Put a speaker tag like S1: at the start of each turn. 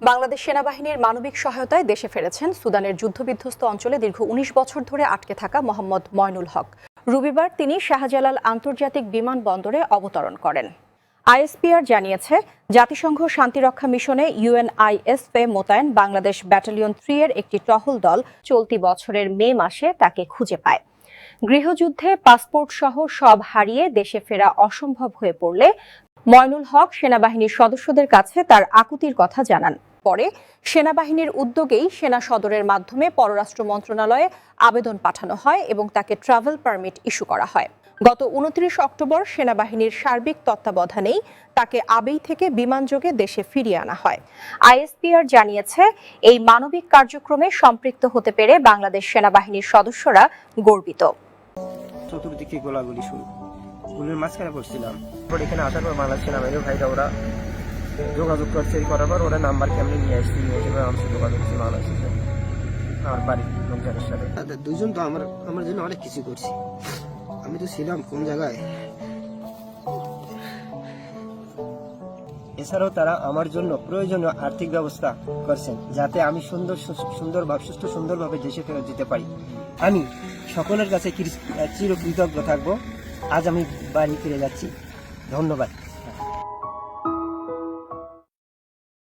S1: বাংলাদেশ সেনাবাহিনীর মানবিক সহায়তায় দেশে ফেরেছেন সুদানের যুদ্ধবিধ্বস্ত অঞ্চলে দীর্ঘ উনিশ বছর ধরে আটকে থাকা মোহাম্মদ ময়নুল হক। রবিবার তিনি শাহজালাল আন্তর্জাতিক বিমানবন্দরে অবতরণ করেন। আইএসপিআর জানিয়েছে, জাতিসংঘ শান্তিরক্ষা মিশনে ইউএনআইএসএ মোতায়েন বাংলাদেশ ব্যাটালিয়ন থ্রি এর একটি টহল দল চলতি বছরের মে মাসে তাকে খুঁজে পায়। গৃহযুদ্ধে পাসপোর্ট সহ সব হারিয়ে দেশে ফেরা অসম্ভব হয়ে পড়লে ময়নুল হক সেনাবাহিনীর সদস্যদের কাছে তার আকুতির কথা জানান। পরে সেনাবাহিনীর উদ্যোগেই সেনা সদরের মাধ্যমে পররাষ্ট্র মন্ত্রণালয়ে আবেদন পাঠানো হয় এবং তাকে ট্রাভেল পারমিট ইস্যু করা হয়। গত উনত্রিশ অক্টোবর সেনাবাহিনীর সার্বিক তত্ত্বাবধানেই তাকে আবেই থেকে বিমানযোগে দেশে ফিরিয়ে আনা হয়। আইএসপিআর জানিয়েছে, এই মানবিক কার্যক্রমে সম্পৃক্ত হতে পেরে বাংলাদেশ সেনাবাহিনীর সদস্যরা গর্বিত।
S2: চতুর্দিকে গোলাগুলি শুরু। গুলির মাঝখানে পড়ছিলাম পর এখানে আসার পর বাংলাদেশ সেনাবাহিনীর ভাইরা ওরা যোগাযোগ করছে। এই করার পর ওরা নাম্বার কেমনি নিয়ে আসছি নিয়ে এসে আমার সাথে যোগাযোগ করছি বাংলাদেশের সাথে আমার বাড়ির লোকজনের সাথে।
S3: তাদের দুজন তো আমার আমার জন্য অনেক কিছু করছে। আমি তো ছিলাম কোন জায়গায়?
S2: এছাড়াও তারা আমার জন্য প্রয়োজনীয় আর্থিক ব্যবস্থা করছেন যাতে আমি সুন্দর সুন্দরভাবে সুস্থ সুন্দরভাবে দেশে ফেরত যেতে পারি। আমি সকলের কাছে চির কৃতজ্ঞ থাকব। আজ আমি বাড়ি ফিরে যাচ্ছি। ধন্যবাদ।